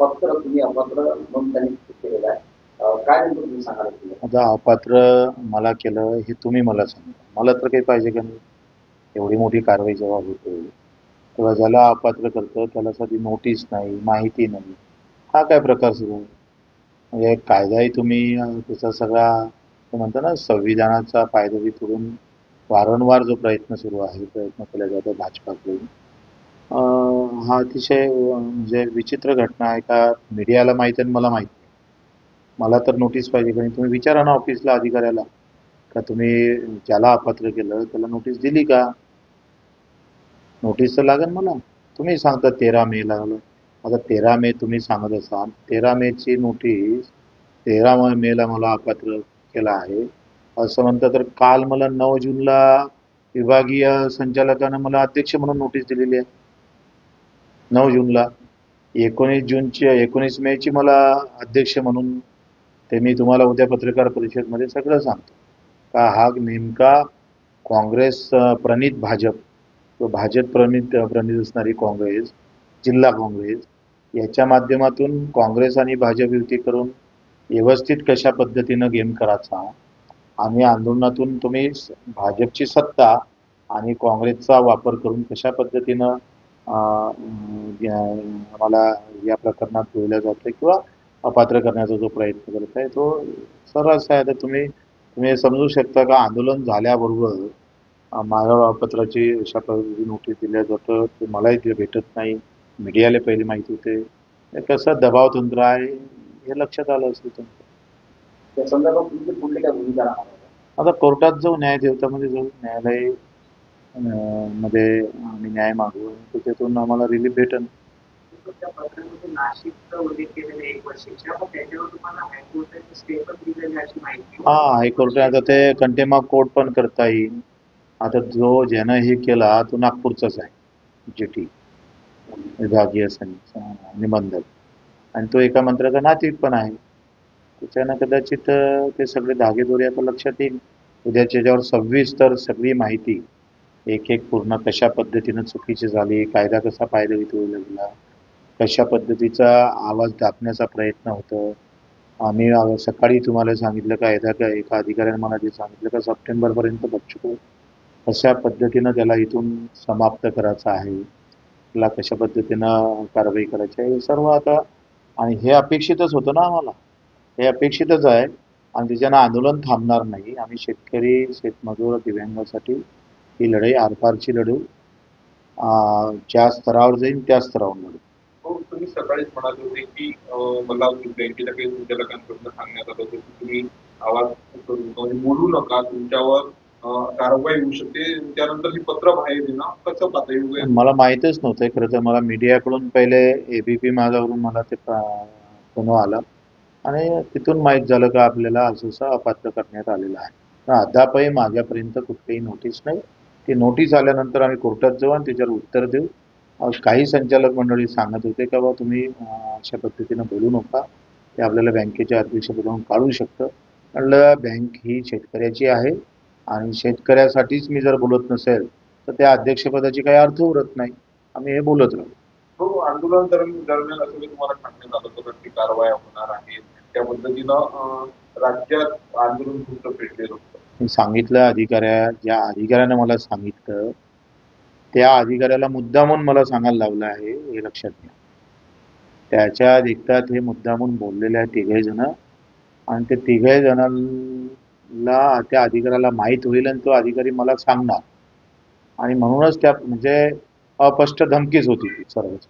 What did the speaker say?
पत्र तुम्ही अपात्र म्हणून त्यांनी केलेलं आहे. काय नेमकं तुम्ही सांगाल आता अपात्र मला केलं हे तुम्ही मला सांगा. मला तर काही पाहिजे का नाही? एवढी मोठी कारवाई जेव्हा होते तेव्हा ज्याला अपात्र करतं त्याला साधी नोटीस नाही माहिती नाही. हा काय प्रकार सुरू आहे? म्हणजे कायदाही तुम्ही त्याचा सगळा म्हणता ना संविधानाचा पायदवी करून वारंवार जो प्रयत्न सुरू आहे प्रयत्न केला जातो भाजपाकडून हा अतिशय म्हणजे विचित्र घटना आहे का मीडियाला माहीत आहे मला माहीत मला तर नोटीस पाहिजे कारण तुम्ही विचारा ना ऑफिसला अधिकाऱ्याला. का तुम्ही ज्याला अपात्र केलं त्याला नोटीस दिली का? नोटीस तर लागेल मला. तुम्ही सांगता तेरा मे लागलं आता तेरा मे तुम्ही सांगत असाल तेरा मेची नोटीस तेरा मेला मला अपात्र केला आहे. असं म्हणतं तर काल मला नऊ जूनला विभागीय संचालकानं मला अध्यक्ष म्हणून नोटीस दिलेली आहे. नऊ जूनला. एकोणीस जूनची एकोणीस मेची मला अध्यक्ष म्हणून ते मी तुम्हाला उद्या पत्रकार परिषदमध्ये सगळं सांगतो. का हा नेमका काँग्रेस प्रणित भाजप व भाजप प्रणित प्रणित असणारी काँग्रेस जिल्हा काँग्रेस याच्या माध्यमातून काँग्रेस आणि भाजप युती करून व्यवस्थित कशा पद्धतीनं गेम करायचा आणि आंदोलनातून तुम्ही भाजपची सत्ता आणि काँग्रेसचा वापर करून कशा पद्धतीनं मला या प्रकरणात ठेवलं जातं किंवा अपात्र करण्याचा जो प्रयत्न करत आहे तो सर्रास आहे. आता तुम्ही तुम्ही समजू शकता का आंदोलन झाल्याबरोबर माझ्या पत्राची अशा पद्धतीची नोटीस दिल्या जातं ते मलाही ते भेटत नाही मीडियाला पहिले माहिती होते. कसं दबाव तंत्र आहे हे लक्षात आलं असेल तुमचं त्या संदर्भात तुमची पुढली काय भूमिका राहणार आहे? आता कोर्टात जाऊ न्याय देवतामध्ये जाऊ न्यायालय मध्ये आम्ही न्याय मागू. त्याच्यातून आम्हाला रिलीफ भेटेल हा हायकोर्ट आता ते कंटेम ऑफ कोर्ट पण करता येईल. आता जो ज्यानं हे केला तो नागपूरचाच आहे जी टी विभागीय निबंधक. आणि तो एका मंत्र्याचा नातीत पण आहे. त्याच्यानं कदाचित ते सगळे धागेदोरे आता लक्षात येईल. उद्याच्या सव्वीस तर सगळी माहिती एक एक पूर्ण कशा पद्धतीनं चुकीची झाली कायदा कसा पायदळीत होऊ लागला कशा पद्धतीचा आवाज दाबण्याचा प्रयत्न होतो. आम्ही सकाळी तुम्हाला सांगितलं का एका का एका अधिकाऱ्याने मला जे सांगितलं का सप्टेंबरपर्यंत बच्चू कशा पद्धतीनं त्याला इथून समाप्त करायचं आहे त्याला कशा पद्धतीनं कारवाई करायची आहे हे सर्व आता आणि हे अपेक्षितच होतं ना आम्हाला. हे अपेक्षितच आहे आणि त्याच्यानं आंदोलन थांबणार नाही. आम्ही शेतकरी शेतमजूर दिव्यांगासाठी ही लढाई आरपारची लढू ज्या स्तरावर जाईल त्या स्तरावर लढू. हो तुम्ही सकाळीच म्हणाले होते की मला बँकेच्या काही संचालकांकडून सांगण्यात आलं होतं की तुम्ही आवाज म्हणजे बोलू नका तुमच्यावर कारवाई होऊ शकते. त्यानंतर ही पत्र बाहेर येणं कसं येईल मला माहीतच नव्हतं खरं तर. मला मीडियाकडून पहिले ए बी पी माझ्यावरून मला ते फोन आला. आणि तिथून माहीत झालं का आपल्याला असं असं अपात्र करण्यात आलेलं आहे. अद्यापही माझ्यापर्यंत कुठलीही नोटीस नाही. ती नोटीस आल्यानंतर आम्ही कोर्टात जाऊ आणि त्याच्यावर उत्तर देऊ. काही संचालक मंडळी सांगत होते का बा तुम्ही अशा पद्धतीनं बोलू नका. ते आपल्याला बँकेच्या अध्यक्षपदावरून काढू शकतं. म्हणलं बँक ही शेतकऱ्याची आहे आणि शेतकऱ्यासाठीच मी जर बोलत नसेल तर त्या अध्यक्षपदाची काही अर्थ उरत नाही. आम्ही हे बोलत राहू. हो आंदोलन दरम्यान असं मी तुम्हाला सांगण्यात आलं होतं की कारवाया होणार आहेत त्या पद्धतीनं राज्यात आंदोलन तुमचं पेटलेलं होतं. मी सांगितलं अधिकाऱ्या ज्या अधिकाऱ्यानं मला सांगितलं त्या अधिकाऱ्याला मुद्दामून मला सांगायला लावलं आहे हे लक्षात घ्या. त्याच्या देखतात हे मुद्दामून बोललेले आहे तिघे जण आणि ते तिघे जणांना त्या अधिकाऱ्याला माहीत होईल आणि तो अधिकारी मला सांगणार. आणि म्हणूनच त्या म्हणजे अस्पष्ट धमकीच होती ती सर्वच